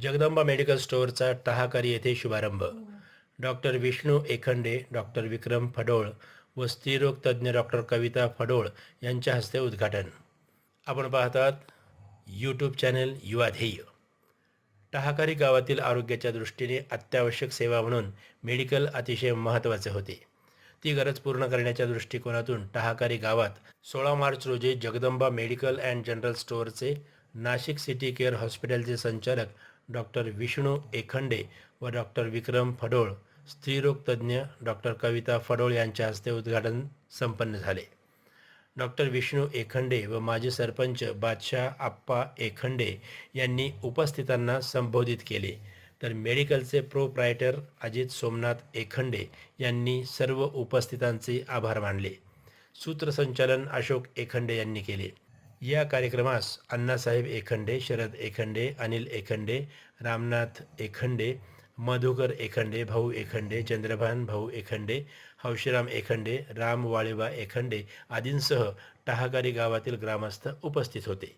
Jagdamba medical स्टोअरचा टहाकारी येथे शुभारंभ. डॉक्टर विष्णू एखंडे डॉक्टर विक्रम फडोळ व स्त्रीरोग तज्ज्ञ डॉक्टर कविता फडोळ यांच्या हस्ते उद्घाटन. आपण पाहतात यूट्यूब चॅनल युवा ध्येय. टहाकारी गावातील आरोग्याच्या दृष्टीने अत्यावश्यक सेवा म्हणून मेडिकल अतिशय महत्त्वाचे होते. ती गरज पूर्ण करण्याच्या दृष्टिकोनातून टहाकारी गावात सोळा मार्च रोजी जगदंबा मेडिकल अँड जनरल स्टोअरचे नाशिक सिटी केअर हॉस्पिटलचे संचालक डॉक्टर विष्णू एखंडे व डॉक्टर विक्रम फडोळ स्त्रीरोगतज्ञ डॉक्टर कविता फडोळ यांच्या हस्ते उद्घाटन संपन्न झाले. डॉक्टर विष्णू एखंडे व माजी सरपंच बादशाह आप्पा एखंडे यांनी उपस्थितांना संबोधित केले. तर मेडिकलचे प्रोप्रायटर अजित सोमनाथ एखंडे यांनी सर्व उपस्थितांचे आभार मानले. सूत्रसंचालन अशोक एखंडे यांनी केले. या कार्यक्रमास अण्णासाहेब एखंडे शरद एखंडे अनिल एखंडे रामनाथ एखंडे मधुकर एखंडे भाऊ एखंडे चंद्रभान भाऊ एखंडे हौशीराम एखंडे राम वाळेबा एखंडे आदींसह टहाकारी गावातील ग्रामस्थ उपस्थित होते.